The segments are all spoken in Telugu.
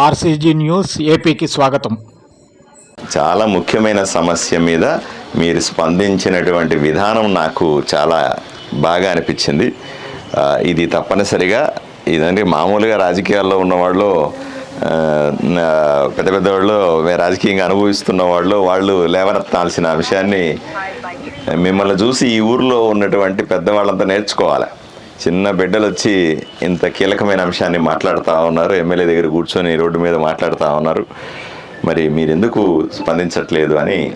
ఆర్సీజీ న్యూస్ ఏపీకి స్వాగతం. చాలా ముఖ్యమైన సమస్య మీద మీరు స్పందించినటువంటి విధానం నాకు చాలా బాగా అనిపించింది. ఇది తప్పనిసరిగా ఇదంటే మామూలుగా రాజకీయాల్లో ఉన్నవాళ్ళు పెద్ద పెద్ద వాళ్ళు రాజకీయంగా అనుభవిస్తున్న వాళ్ళు వాళ్ళు లేవనెత్తాల్సిన విషయాన్ని మిమ్మల్ని చూసి ఈ ఊర్లో ఉన్నటువంటి పెద్దవాళ్ళంతా నేర్చుకోవాలి. చిన్న బిడ్డలు వచ్చి ఇంత కీలకమైన అంశాన్ని మాట్లాడుతూ ఉన్నారు. ఎమ్మెల్యే దగ్గర కూర్చొని రోడ్డు మీద మాట్లాడుతూ ఉన్నారు. మరి మీరెందుకు స్పందించట్లేదు అని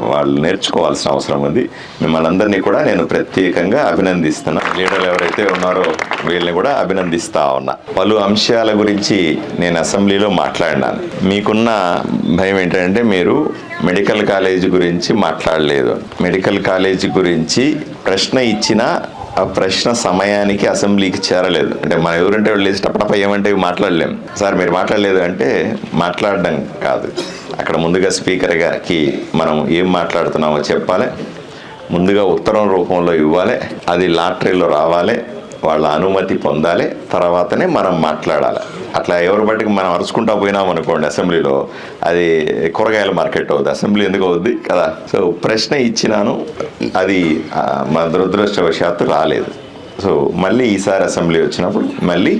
వాళ్ళు నేర్చుకోవాల్సిన అవసరం ఉంది. మిమ్మల్ని అందరినీ కూడా నేను ప్రత్యేకంగా అభినందిస్తున్నా. లీడర్లు ఎవరైతే ఉన్నారో వీళ్ళని కూడా అభినందిస్తా ఉన్నా. పలు అంశాల గురించి నేను అసెంబ్లీలో మాట్లాడినాను. మీకున్న భయం ఏంటంటే మీరు మెడికల్ కాలేజీ గురించి మాట్లాడలేదు. మెడికల్ కాలేజీ గురించి ప్రశ్న ఇచ్చినా ఆ ప్రశ్న సమయానికి అసెంబ్లీకి చేరలేదు. అంటే మన ఎవరంటే వాళ్ళు లేచి టపటప ఏమంటే మాట్లాడలేం. సార్ మీరు మాట్లాడలేదు అంటే మాట్లాడడం కాదు. అక్కడ ముందుగా స్పీకర్ గారికి మనం ఏం మాట్లాడుతున్నామో చెప్పాలి. ముందుగా ఉత్తరం రూపంలో ఇవ్వాలి. అది లాటరీలో రావాలి. వాళ్ళ అనుమతి పొందాలి. తర్వాతనే మనం మాట్లాడాలి. అట్లా ఎవరి బట్టికి మనం అరుచుకుంటా పోయినాం అనుకోండి అసెంబ్లీలో అది కూరగాయల మార్కెట్ అవుద్ది. అసెంబ్లీ ఎందుకు అవుద్ది కదా? సో ప్రశ్న ఇచ్చినాను అది మన దురదృష్టవశాత్తు రాలేదు. సో మళ్ళీ ఈసారి అసెంబ్లీ వచ్చినప్పుడు మళ్ళీ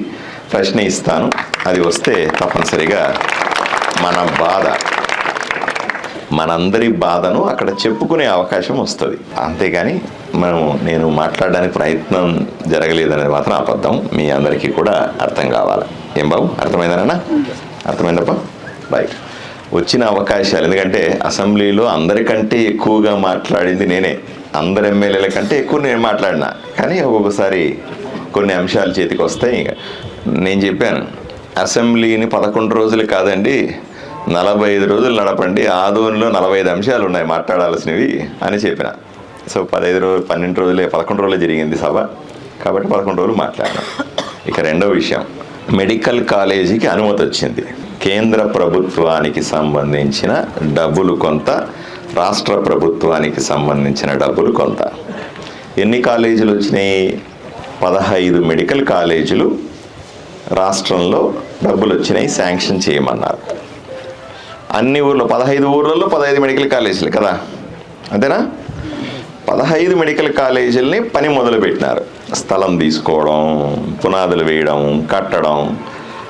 ప్రశ్న ఇస్తాను. అది వస్తే తప్పనిసరిగా మన బాధ మనందరి బాధను అక్కడ చెప్పుకునే అవకాశం వస్తుంది. అంతేగాని మనం నేను మాట్లాడడానికి ప్రయత్నం జరగలేదనేది మాత్రం అబద్ధం. మీ అందరికీ కూడా అర్థం కావాలి. ఏం బాబు? అర్థమైందనన్నా అర్థమైందప్ప? రైట్ వచ్చిన అవకాశాలు. ఎందుకంటే అసెంబ్లీలో అందరికంటే ఎక్కువగా మాట్లాడింది నేనే. అందరు ఎమ్మెల్యేల కంటే ఎక్కువ నేను మాట్లాడినా. కానీ ఒక్కొక్కసారి కొన్ని అంశాలు చేతికి వస్తాయి నేను చెప్పాను. అసెంబ్లీని పదకొండు రోజులు కాదండి నలభై ఐదు రోజులు నడపండి. ఆదోన్లో నలభై ఐదు అంశాలు ఉన్నాయి మాట్లాడాల్సినవి అని చెప్పిన. సో పదహైదు రోజులు పన్నెండు రోజులే పదకొండు రోజులే జరిగింది సభ. కాబట్టి పదకొండు రోజులు మాట్లాడినాం. ఇక రెండో విషయం. మెడికల్ కాలేజీకి అనుమతి వచ్చింది. కేంద్ర ప్రభుత్వానికి సంబంధించిన డబ్బులు కొంత రాష్ట్ర ప్రభుత్వానికి సంబంధించిన డబ్బులు కొంత. ఎన్ని కాలేజీలు వచ్చినాయి? పదహైదు మెడికల్ కాలేజీలు రాష్ట్రంలో డబ్బులు వచ్చినాయి శాంక్షన్ చేయమన్నారు. అన్ని ఊర్లో పదహైదు ఊర్లలో పదహైదు మెడికల్ కాలేజీలు కదా? అంతేనా? పదహైదు మెడికల్ కాలేజీలని పని మొదలుపెట్టినారు. స్థలం తీసుకోవడం పునాదులు వేయడం కట్టడం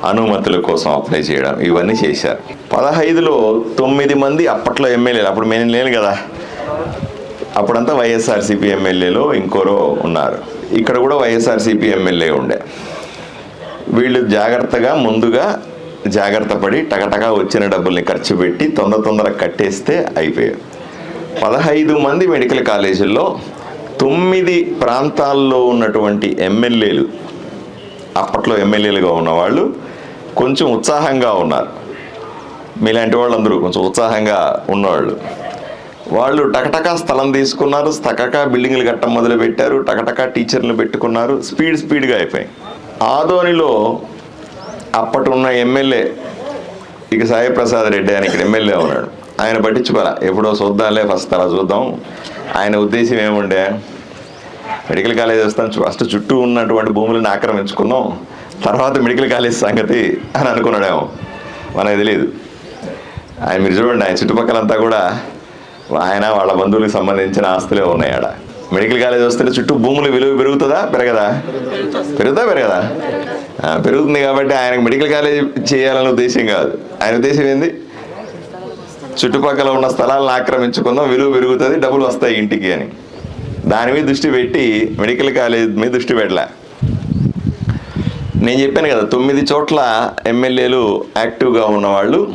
అనుమతుల కోసం అప్లై చేయడం ఇవన్నీ చేశారు. పదహైదులో తొమ్మిది మంది అప్పట్లో ఎమ్మెల్యేలు అప్పుడు మేము లేను కదా. అప్పుడంతా వైఎస్ఆర్సీపీ ఎమ్మెల్యేలో ఇంకోరో ఉన్నారు. ఇక్కడ కూడా వైఎస్ఆర్సీపీ ఎమ్మెల్యే ఉండే. వీళ్ళు జాగ్రత్తగా ముందుగా జాగ్రత్త పడి టకటకా వచ్చిన డబ్బుల్ని ఖర్చు పెట్టి తొందర తొందర కట్టేస్తే అయిపోయాయి. పదహైదు మంది మెడికల్ కాలేజీల్లో తొమ్మిది ప్రాంతాల్లో ఉన్నటువంటి ఎమ్మెల్యేలు అప్పట్లో ఎమ్మెల్యేలుగా ఉన్నవాళ్ళు కొంచెం ఉత్సాహంగా ఉన్నారు. మీలాంటి వాళ్ళందరూ కొంచెం ఉత్సాహంగా ఉన్నవాళ్ళు. వాళ్ళు టకటకా స్థలం తీసుకున్నారు టకటకా బిల్డింగ్లు కట్టడం మొదలు పెట్టారు టకటకా టీచర్లు పెట్టుకున్నారు స్పీడ్ స్పీడ్గా అయిపోయాయి. ఆదోనిలో అప్పటి ఉన్న ఎమ్మెల్యే ఇక సాయి ప్రసాద్ రెడ్డి అని ఇక్కడ ఎమ్మెల్యే ఉన్నాడు. ఆయన పట్టించుకోరా ఎప్పుడో చూద్దాంలే ఫస్ట్ అలా చూద్దాం. ఆయన ఉద్దేశం ఏముండే? మెడికల్ కాలేజ్ వస్తాం ఫస్ట్ చుట్టూ ఉన్నటువంటి భూములను ఆక్రమించుకున్నాం తర్వాత మెడికల్ కాలేజ్ సంగతి అని అనుకున్నాడేమో. మనకు తెలియదు. ఆయన మీరు చూడండి ఆయన చుట్టుపక్కలంతా కూడా ఆయన వాళ్ళ బంధువులకు సంబంధించిన ఆస్తులే ఉన్నాయి ఆడ. మెడికల్ కాలేజ్ వస్తే చుట్టూ భూముల విలువ పెరుగుతుందా? పెరగదా? పెరుగుతా పెరగదా? పెరుగుతుంది కాబట్టి ఆయనకు మెడికల్ కాలేజ్ చేయాలనే ఉద్దేశం కాదు. ఆయన ఉద్దేశం ఏంది? చుట్టుపక్కల ఉన్న స్థలాలను ఆక్రమించుకుందాం విలువ పెరుగుతుంది డబ్బులు వస్తాయి ఇంటికి అని. దాని మీద దృష్టి పెట్టి మెడికల్ కాలేజ్ మీద దృష్టి పెట్టలే. నేను చెప్పాను కదా తొమ్మిది చోట్ల ఎమ్మెల్యేలు యాక్టివ్గా ఉన్నవాళ్ళు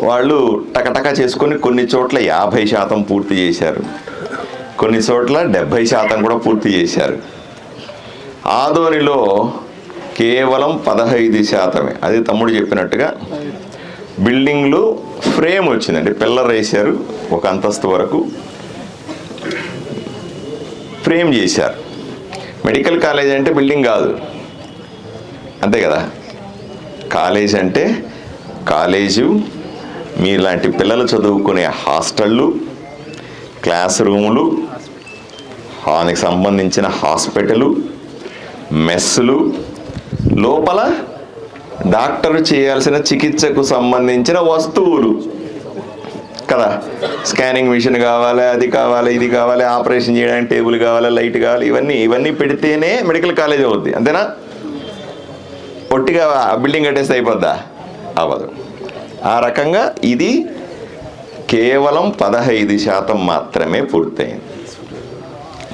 వాళ్ళు టకటకా చేసుకొని కొన్ని చోట్ల యాభై శాతం పూర్తి చేశారు. కొన్ని చోట్ల డెబ్భై శాతం కూడా పూర్తి చేశారు. ఆదోనిలో కేవలం పదహైదు శాతమే. అది తమ్ముడు చెప్పినట్టుగా బిల్డింగ్లో ఫ్రేమ్ వచ్చిందండి. పిల్లర్ వేశారు ఒక అంతస్తు వరకు ఫ్రేమ్ చేశారు. మెడికల్ కాలేజ్ అంటే బిల్డింగ్ కాదు. అంతే కదా? కాలేజ్ అంటే కాలేజు మీలాంటి పిల్లలు చదువుకునే హాస్టళ్ళు క్లాస్ రూములు దానికి సంబంధించిన హాస్పిటలు మెస్సులు లోపల డాక్టర్ చేయాల్సిన చికిత్సకు సంబంధించిన వస్తువులు. కదా? స్కానింగ్ మిషన్ కావాలి అది కావాలి ఇది కావాలి ఆపరేషన్ చేయడానికి టేబుల్ కావాలి లైట్ కావాలి ఇవన్నీ ఇవన్నీ పెడితేనే మెడికల్ కాలేజ్ అవుద్ది. అంతేనా? ఒట్టిగా బిల్డింగ్ కట్టేస్తే అయిపోద్దా? అవ్వదు. ఆ రకంగా ఇది కేవలం పదహైదు శాతం మాత్రమే పూర్తయింది.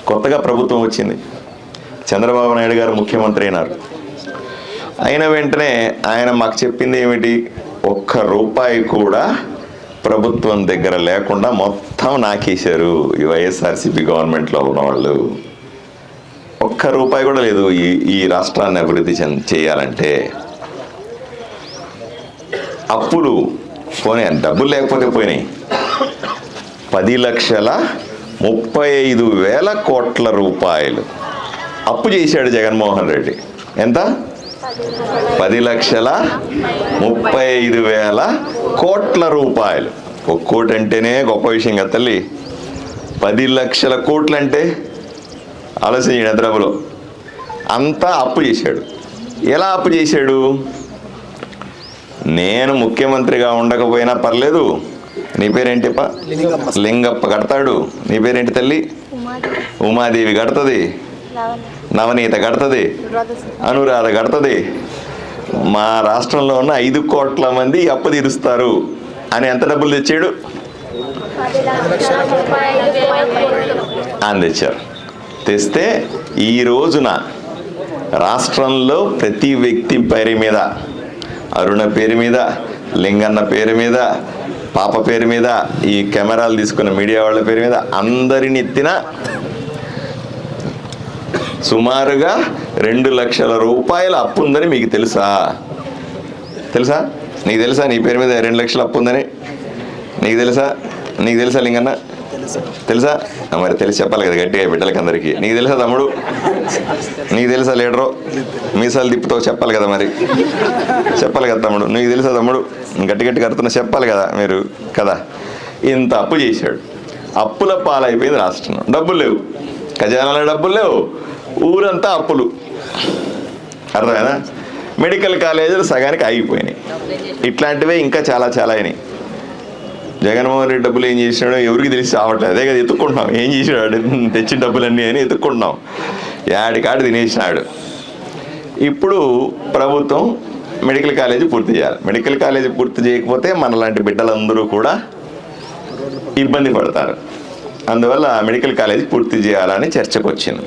కొత్తగా ప్రభుత్వం వచ్చింది. చంద్రబాబు నాయుడు గారు ముఖ్యమంత్రి అయినారు. అయిన వెంటనే ఆయన మాకు చెప్పింది ఏమిటి? ఒక్క రూపాయి కూడా ప్రభుత్వం దగ్గర లేకుండా మొత్తం నాకేశారు ఈ వైఎస్ఆర్సీపీ గవర్నమెంట్లో ఉన్న వాళ్ళు ఒక్క రూపాయి కూడా లేదు ఈ ఈ రాష్ట్రాన్ని అభివృద్ధి చేయాలంటే. అప్పులు పోనీ డబ్బులు లేకపోతే పోయినాయి. పది లక్షల ముప్పై ఐదు వేల కోట్ల రూపాయలు అప్పు చేశాడు జగన్మోహన్ రెడ్డి. ఎంత? పది లక్షల ముప్పై ఐదు వేల కోట్ల రూపాయలు. ఒక కోటి అంటేనే గొప్ప విషయం కదా తల్లి. పది లక్షల కోట్లు అంటే ఆలోచన డబ్బులు అంతా అప్పు చేశాడు. ఎలా అప్పు చేశాడు? నేను ముఖ్యమంత్రిగా ఉండకపోయినా పర్లేదు. నీ పేరేంటిప లింగప్ప. కడతాడు. నీ పేరేంటి తల్లి? ఉమాదేవి. కడుతుంది. నవనీత కడుతుంది అనురాధ కడుతుంది. మా రాష్ట్రంలో ఉన్న ఐదు కోట్ల మంది అప్పు తీరుస్తారు. అని ఎంత డబ్బులు తెచ్చాడు? అని తెచ్చారు. తెస్తే ఈ రోజున రాష్ట్రంలో ప్రతి వ్యక్తి పేరు మీద అరుణ పేరు మీద లింగన్న పేరు మీద పాప పేరు మీద ఈ కెమెరాలు తీసుకున్న మీడియా వాళ్ళ పేరు మీద అందరిని ఎత్తిన సుమారుగా రెండు లక్షల రూపాయల అప్పు ఉందని మీకు తెలుసా? తెలుసా? నీకు తెలుసా? నీ పేరు మీద రెండు లక్షల అప్పు ఉందని? నీకు తెలుసా? నీకు తెలుసా లింగన్న? తెలుసా? మరి తెలిసి చెప్పాలి కదా గట్టిగా బిడ్డలకి అందరికీ నీకు తెలుసా తమ్ముడు? నీకు తెలుసా లీడరు? మీసాలు తిప్పుతో చెప్పాలి కదా మరి. చెప్పాలి కదా తమ్ముడు? నీకు తెలుసా తమ్ముడు? గట్టి గట్టి కడుతున్న చెప్పాలి కదా మీరు కదా. ఇంత అప్పు చేశాడు. అప్పుల పాలైపోయింది రాష్ట్రం డబ్బులు లేవు. ఖజానాలో డబ్బులు లేవు. ఊరంతా అప్పులు. అర్థమైనా మెడికల్ కాలేజీలు సగానికి ఆగిపోయినాయి. ఇట్లాంటివే ఇంకా చాలా చాలా అయినాయి. జగన్మోహన్ రెడ్డి డబ్బులు ఏం చేసినాడో ఎవరికి తెలిసి రావట్లేదు. అదే కదా ఎత్తుకుంటున్నాం ఏం చేసినాడు? తెచ్చిన డబ్బులన్నీ అని ఎత్తుక్కుంటున్నాం. యాడికాడు తినేసినాడు. ఇప్పుడు ప్రభుత్వం మెడికల్ కాలేజీ పూర్తి చేయాలి. మెడికల్ కాలేజీ పూర్తి చేయకపోతే మనలాంటి బిడ్డలందరూ కూడా ఇబ్బంది పడతారు. అందువల్ల మెడికల్ కాలేజీ పూర్తి చేయాలని చర్చకు వచ్చింది.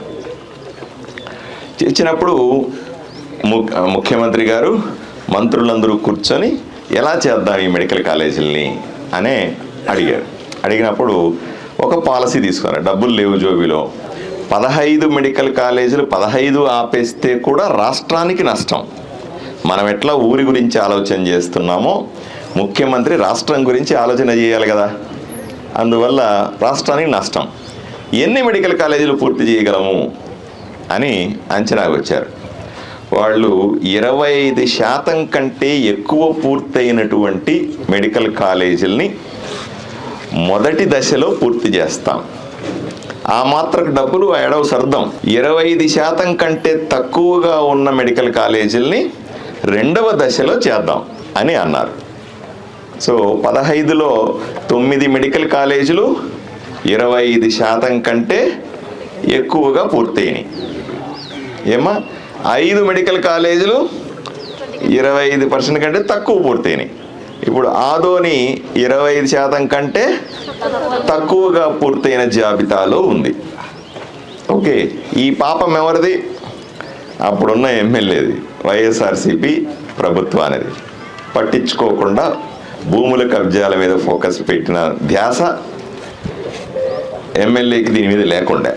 చేసినప్పుడు ముఖ్యమంత్రి గారు మంత్రులందరూ కూర్చొని ఎలా చేద్దాం ఈ మెడికల్ కాలేజీలని అనే అడిగారు. అడిగినప్పుడు ఒక పాలసీ తీసుకున్నారు. డబ్బులు లేవు జోబిలో. పదహైదు మెడికల్ కాలేజీలు పదహైదు ఆపేస్తే కూడా రాష్ట్రానికి నష్టం. మనం ఎట్లా ఊరి గురించి ఆలోచన చేస్తున్నామో ముఖ్యమంత్రి రాష్ట్రం గురించి ఆలోచన చేయాలి కదా. అందువల్ల రాష్ట్రానికి నష్టం. ఎన్ని మెడికల్ కాలేజీలు పూర్తి చేయగలము? అని అంచనాకు వచ్చారు వాళ్ళు ఇరవై ఐదు శాతం కంటే ఎక్కువ పూర్తయినటువంటి మెడికల్ కాలేజీల్ని మొదటి దశలో పూర్తి చేస్తాం. ఆ మాత్రకు డబ్బులు ఎడవ సర్దం. ఇరవై ఐదు శాతం కంటే తక్కువగా ఉన్న మెడికల్ కాలేజీల్ని రెండవ దశలో చేద్దాం అని అన్నారు. సో పదహైదులో తొమ్మిది మెడికల్ కాలేజీలు ఇరవై ఐదు శాతం కంటే ఎక్కువగా పూర్తయినాయి. ఏమా ఐదు మెడికల్ కాలేజీలు ఇరవై ఐదు పర్సెంట్ కంటే తక్కువ పూర్తయినాయి. ఇప్పుడు ఆదోని ఇరవై ఐదు శాతం కంటే తక్కువగా పూర్తయిన జాబితాలో ఉంది. ఓకే ఈ పాపం ఎవరిది? అప్పుడున్న ఎమ్మెల్యేది వైఎస్ఆర్సిపి ప్రభుత్వానిది. పట్టించుకోకుండా భూముల కబ్జాల మీద ఫోకస్ పెట్టిన ధ్యాస ఎమ్మెల్యేకి దీని మీద లేకుండా.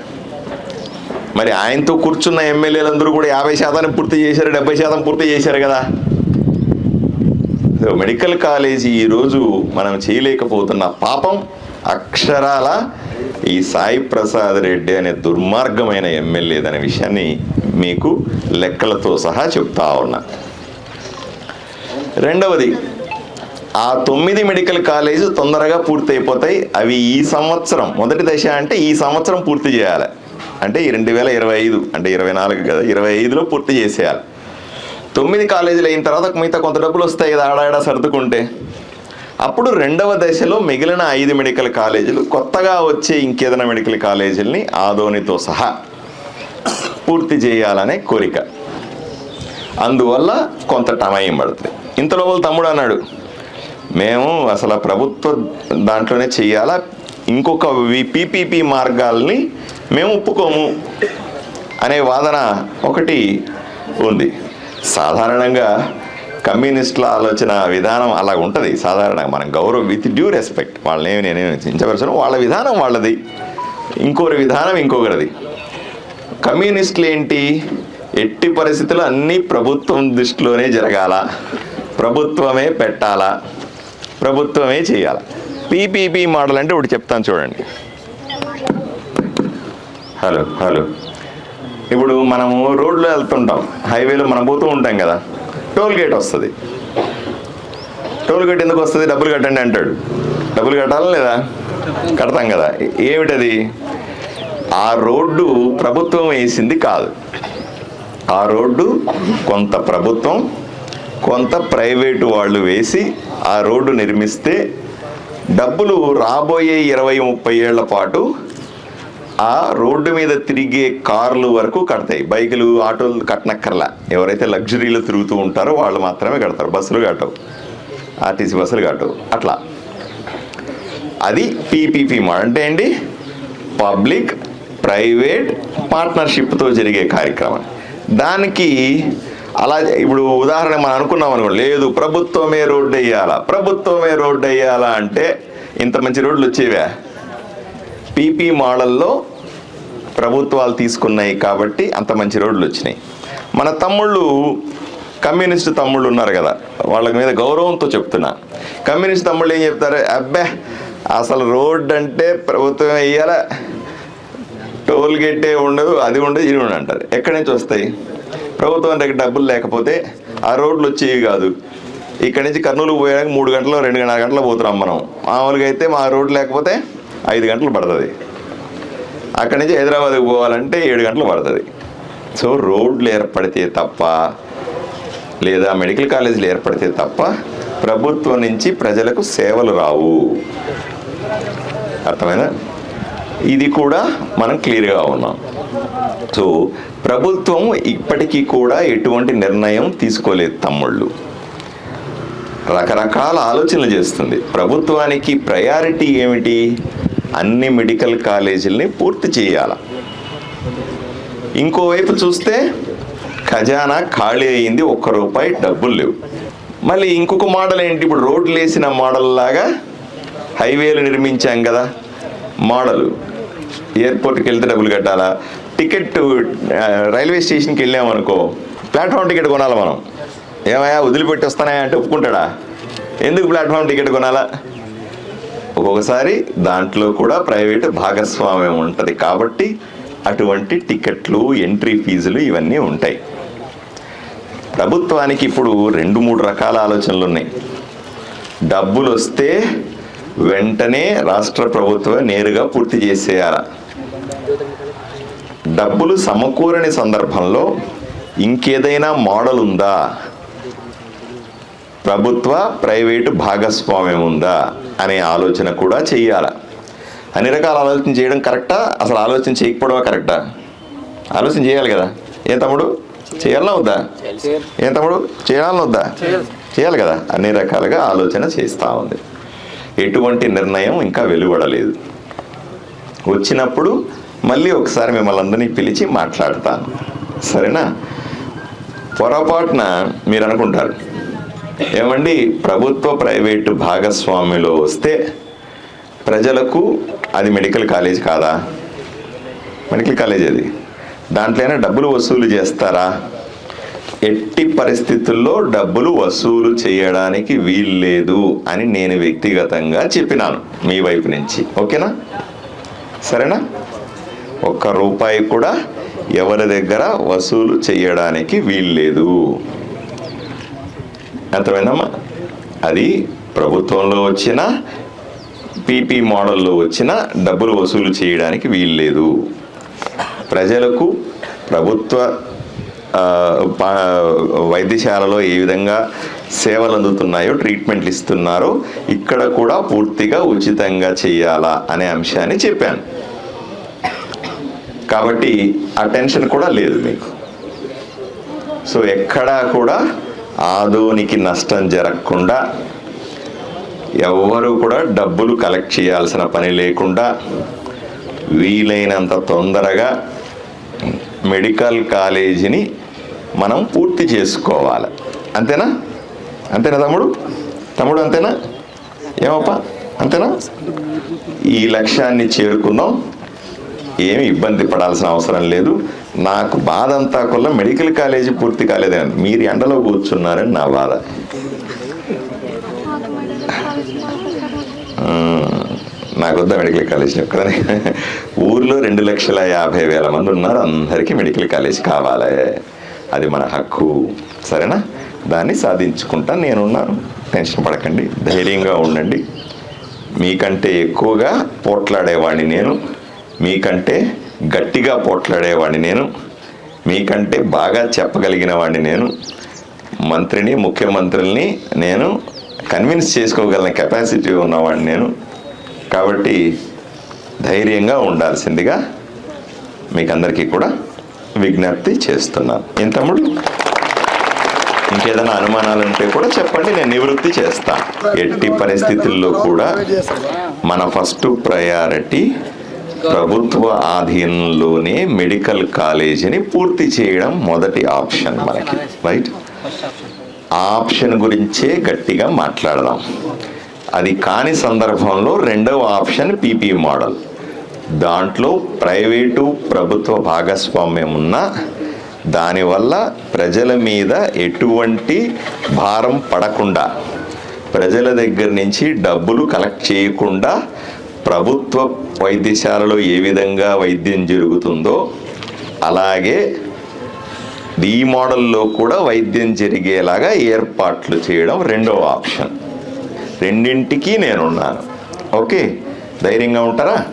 మరి ఆయనతో కూర్చున్న ఎమ్మెల్యేలందరూ కూడా యాభై శాతాన్ని పూర్తి చేశారు డెబ్బై శాతం పూర్తి చేశారు కదా. సో మెడికల్ కాలేజీ ఈరోజు మనం చేయలేకపోతున్న పాపం అక్షరాల ఈ సాయి ప్రసాద్ రెడ్డి అనే దుర్మార్గమైన ఎమ్మెల్యేదనే విషయాన్ని మీకు లెక్కలతో సహా చెప్తా ఉన్నా. రెండవది ఆ తొమ్మిది మెడికల్ కాలేజ్ తొందరగా పూర్తి అయిపోతాయి అవి ఈ సంవత్సరం మొదటి దశ అంటే ఈ సంవత్సరం పూర్తి చేయాలి. అంటే ఈ రెండు వేల ఇరవై ఐదు అంటే ఇరవై నాలుగు కదా ఇరవై ఐదులో పూర్తి చేసేయాలి. తొమ్మిది కాలేజీలు అయిన తర్వాత మిగతా కొంత డబ్బులు వస్తాయి కదా ఆడాడ సర్దుకుంటే. అప్పుడు రెండవ దశలో మిగిలిన ఐదు మెడికల్ కాలేజీలు కొత్తగా వచ్చే ఇంకేదైనా మెడికల్ కాలేజీలని ఆదోనితో సహా పూర్తి చేయాలనే కోరిక. అందువల్ల కొంత టమయం పడుతుంది. ఇంతలో వాళ్ళ తమ్ముడు అన్నాడు మేము అసలు ప్రభుత్వ దాంట్లోనే చేయాలా? ఇంకొక పీపీపీ మార్గాల్ని మేము ఒప్పుకోము అనే వాదన ఒకటి ఉంది. సాధారణంగా కమ్యూనిస్టుల ఆలోచన విధానం అలా ఉంటుంది. సాధారణంగా మనం గౌరవం విత్ డ్యూ రెస్పెక్ట్ వాళ్ళని నేనేమి చించవలసిన వాళ్ళ విధానం వాళ్ళది. ఇంకొకరి విధానం ఇంకొకరిది. కమ్యూనిస్టులు ఏంటి? ఎట్టి పరిస్థితులు అన్నీ ప్రభుత్వం దృష్టిలోనే జరగాల. ప్రభుత్వమే పెట్టాలా. ప్రభుత్వమే చేయాలి. పీపీపీ మోడల్ అంటే ఒకటి చెప్తాను చూడండి. Hello hello. ఇప్పుడు మనము రోడ్లో వెళ్తుంటాం. హైవేలో మనం పోతూ ఉంటాం కదా. టోల్ గేట్ వస్తుంది. టోల్ గేట్ ఎందుకు వస్తుంది? డబ్బులు కట్టండి అంటాడు. డబ్బులు కట్టాలా లేదా? కడతాం కదా. ఏమిటది? ఆ రోడ్డు ప్రభుత్వం వేసింది కాదు. ఆ రోడ్డు కొంత ప్రభుత్వం కొంత ప్రైవేటు వాళ్ళు వేసి ఆ రోడ్డు నిర్మిస్తే డబ్బులు రాబోయే ఇరవై ముప్పై ఏళ్ళ పాటు ఆ రోడ్డు మీద తిరిగే కార్లు వరకు కడతాయి. బైకులు ఆటోలు కట్టనక్కర్లా. ఎవరైతే లగ్జరీలో తిరుగుతూ ఉంటారో వాళ్ళు మాత్రమే కడతారు. బస్సులు కట్టవు ఆర్టీసీ బస్సులు కట్టవు అట్లా. అది పీపీపీ మోడల్. అంటే ఏంటి? పబ్లిక్ ప్రైవేట్ పార్ట్నర్షిప్తో జరిగే కార్యక్రమం. దానికి అలా ఇప్పుడు ఉదాహరణ మనం అనుకున్నాం అనుకో లేదు ప్రభుత్వమే రోడ్డు వేయాలా? ప్రభుత్వమే రోడ్డు వేయాలా అంటే ఇంత మంచి రోడ్లు వచ్చేవా? పీపీ మోడల్లో ప్రభుత్వాలు తీసుకున్నాయి కాబట్టి అంత మంచి రోడ్లు వచ్చినాయి. మన తమ్ముళ్ళు కమ్యూనిస్ట్ తమ్ముళ్ళు ఉన్నారు కదా వాళ్ళ మీద గౌరవంతో చెప్తున్నా. కమ్యూనిస్ట్ తమ్ముళ్ళు ఏం చెప్తారు? అబ్బే అసలు రోడ్ అంటే ప్రభుత్వం వేయాల టోల్ గేటే ఉండదు అది ఉండదు ఇది ఉండదు అంటారు. ఎక్కడి నుంచి వస్తాయి? ప్రభుత్వం దగ్గర డబ్బులు లేకపోతే ఆ రోడ్లు వచ్చేవి కాదు. ఇక్కడి నుంచి కర్నూలు పోయడానికి మూడు గంటలు రెండు గంటల గంటలు పోతున్నాం మనం. మామూలుగా అయితే మా రోడ్డు లేకపోతే ఐదు గంటలు పడుతుంది. అక్కడి నుంచి హైదరాబాద్కి పోవాలంటే ఏడు గంటలు పడుతుంది. సో రోడ్లు ఏర్పడితే తప్ప లేదా మెడికల్ కాలేజీలు ఏర్పడితే తప్ప ప్రభుత్వం నుంచి ప్రజలకు సేవలు రావు. అర్థమైందా? ఇది కూడా మనం క్లియర్గా ఉన్నాం. సో ప్రభుత్వం ఇప్పటికీ కూడా ఎటువంటి నిర్ణయం తీసుకోలేదు తమ్ముళ్ళు. రకరకాల ఆలోచనలు చేస్తుంది. ప్రభుత్వానికి ప్రయారిటీ ఏమిటి? అన్ని మెడికల్ కాలేజీలని పూర్తి చేయాల? ఇంకోవైపు చూస్తే ఖజానా ఖాళీ అయింది ఒక్క రూపాయి డబ్బులు లేవు. మళ్ళీ ఇంకొక మోడల్ ఏంటి ఇప్పుడు రోడ్లు వేసిన మోడల్ లాగా హైవేలు నిర్మించాం కదా మోడలు. ఎయిర్పోర్ట్కి వెళ్తే డబ్బులు కట్టాలా? టికెట్ రైల్వే స్టేషన్కి వెళ్ళామనుకో ప్లాట్ఫామ్ టికెట్ కొనాలి మనం? ఏమయ్యా వదిలిపెట్టి వస్తానా అంటే ఒప్పుకుంటాడా? ఎందుకు ప్లాట్ఫామ్ టికెట్ కొనాలా? ఒక్కొక్కసారి దాంట్లో కూడా ప్రైవేట్ భాగస్వామ్యం ఉంటుంది కాబట్టి అటువంటి టికెట్లు ఎంట్రీ ఫీజులు ఇవన్నీ ఉంటాయి. ప్రభుత్వానికి ఇప్పుడు రెండు మూడు రకాల ఆలోచనలు ఉన్నాయి. డబ్బులు వస్తే వెంటనే రాష్ట్ర ప్రభుత్వం నేరుగా పూర్తి చేసేయాల. డబ్బులు సమకూరని సందర్భంలో ఇంకేదైనా మోడల్ ఉందా? ప్రభుత్వ ప్రైవేటు భాగస్వామ్యం ఉందా అనే ఆలోచన కూడా చెయ్యాల. అన్ని రకాల ఆలోచన చేయడం కరెక్టా? అసలు ఆలోచన చేయకపోవడమా కరెక్టా? ఆలోచన చేయాలి కదా. ఏం తమ్ముడు? చేయాలన్నా వద్దా? ఏం తమ్ముడు? చేయాలని వద్దా? చేయాలి కదా. అన్ని రకాలుగా ఆలోచన చేస్తూ ఉంది. ఎటువంటి నిర్ణయం ఇంకా వెలువడలేదు. వచ్చినప్పుడు మళ్ళీ ఒకసారి మిమ్మల్ని అందరినీ పిలిచి మాట్లాడతాను. సరేనా? పొరపాటున మీరు అనుకుంటారు ఏమండి ప్రభుత్వ ప్రైవేటు భాగస్వామ్యంలో వస్తే ప్రజలకు అది మెడికల్ కాలేజ్ కాదా? మెడికల్ కాలేజ్ అది దాంట్లోనే డబ్బులు వసూలు చేస్తారా? ఎట్టి పరిస్థితుల్లో డబ్బులు వసూలు చేయడానికి వీల్లేదు అని నేను వ్యక్తిగతంగా చెప్పినాను మీ వైపు నుంచి. ఓకేనా? సరేనా? ఒక్క రూపాయి కూడా ఎవరి దగ్గర వసూలు చేయడానికి వీల్లేదు అర్థమైందమ్మా? అది ప్రభుత్వంలో వచ్చిన పీపీ మోడల్లో వచ్చిన డబ్బులు వసూలు చేయడానికి వీల్లేదు. ప్రజలకు ప్రభుత్వ పా- వైద్యశాలలో ఏ విధంగా సేవలు అందుతున్నాయో ట్రీట్మెంట్లు ఇస్తున్నారో ఇక్కడ కూడా పూర్తిగా ఉచితంగా చేయాలా అనే అంశాన్ని చెప్పాను. కాబట్టి ఆ టెన్షన్ కూడా లేదు మీకు. సో ఎక్కడా కూడా ఆదోనికి నష్టం జరగకుండా ఎవ్వరూ కూడా డబ్బులు కలెక్ట్ చేయాల్సిన పని లేకుండా వీలైనంత తొందరగా మెడికల్ కాలేజీని మనం పూర్తి చేసుకోవాలి. అంతేనా? అంతేనా తమ్ముడు? తమ్ముడు అంతేనా? ఏమప్పా? అంతేనా? ఈ లక్ష్యాన్ని చేరుకున్నాం. ఏమి ఇబ్బంది పడాల్సిన అవసరం లేదు. నాకు బాధ అంతా కొల్ల మెడికల్ కాలేజీ పూర్తి కాలేదని మీరు ఎండలో కూర్చున్నారని నా బాధ. నాకు వద్ద మెడికల్ కాలేజ్ ఒక్కదని ఊర్లో రెండు లక్షల యాభై వేల మంది ఉన్నారు. అందరికీ మెడికల్ కాలేజ్ కావాలి. అది మన హక్కు. సరేనా? దాన్ని సాధించుకుంటా నేనున్నాను. టెన్షన్ పడకండి. ధైర్యంగా ఉండండి. మీకంటే ఎక్కువగా పోట్లాడేవాడిని నేను. మీకంటే గట్టిగా పోట్లాడేవాడిని నేను. మీకంటే బాగా చెప్పగలిగిన వాడిని నేను. మంత్రిని ముఖ్యమంత్రుల్ని నేను కన్విన్స్ చేసుకోగలిగిన కెపాసిటీ ఉన్నవాడిని నేను. కాబట్టి ధైర్యంగా ఉండాల్సిందిగా మీకందరికీ కూడా విజ్ఞప్తి చేస్తున్నాను. ఇంతముడు ఇంకేదైనా అనుమానాలు ఉంటే కూడా చెప్పండి నేను నివృత్తి చేస్తాను. ఎట్టి పరిస్థితుల్లో కూడా మన ఫస్ట్ ప్రయారిటీ ప్రభుత్వ ఆధీనంలోనే మెడికల్ కాలేజీని పూర్తి చేయడం మొదటి ఆప్షన్ మనకి రైట్ ఆ ఆప్షన్ గురించే గట్టిగా మాట్లాడదాం. అది కాని సందర్భంలో రెండవ ఆప్షన్ పీపీ మోడల్. దాంట్లో ప్రైవేటు ప్రభుత్వ భాగస్వామ్యం ఉన్న దానివల్ల ప్రజల మీద ఎటువంటి భారం పడకుండా ప్రజల దగ్గర నుంచి డబ్బులు కలెక్ట్ చేయకుండా ప్రభుత్వ వైద్యశాలలో ఏ విధంగా వైద్యం జరుగుతుందో అలాగే ఈ మోడల్లో కూడా వైద్యం జరిగేలాగా ఏర్పాట్లు చేయడం రెండవ ఆప్షన్. రెండింటికి నేనున్నాను. ఓకే? ధైర్యంగా ఉంటారా?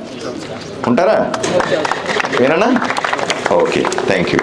ఉంటారా? విననా? ఓకే. Thank you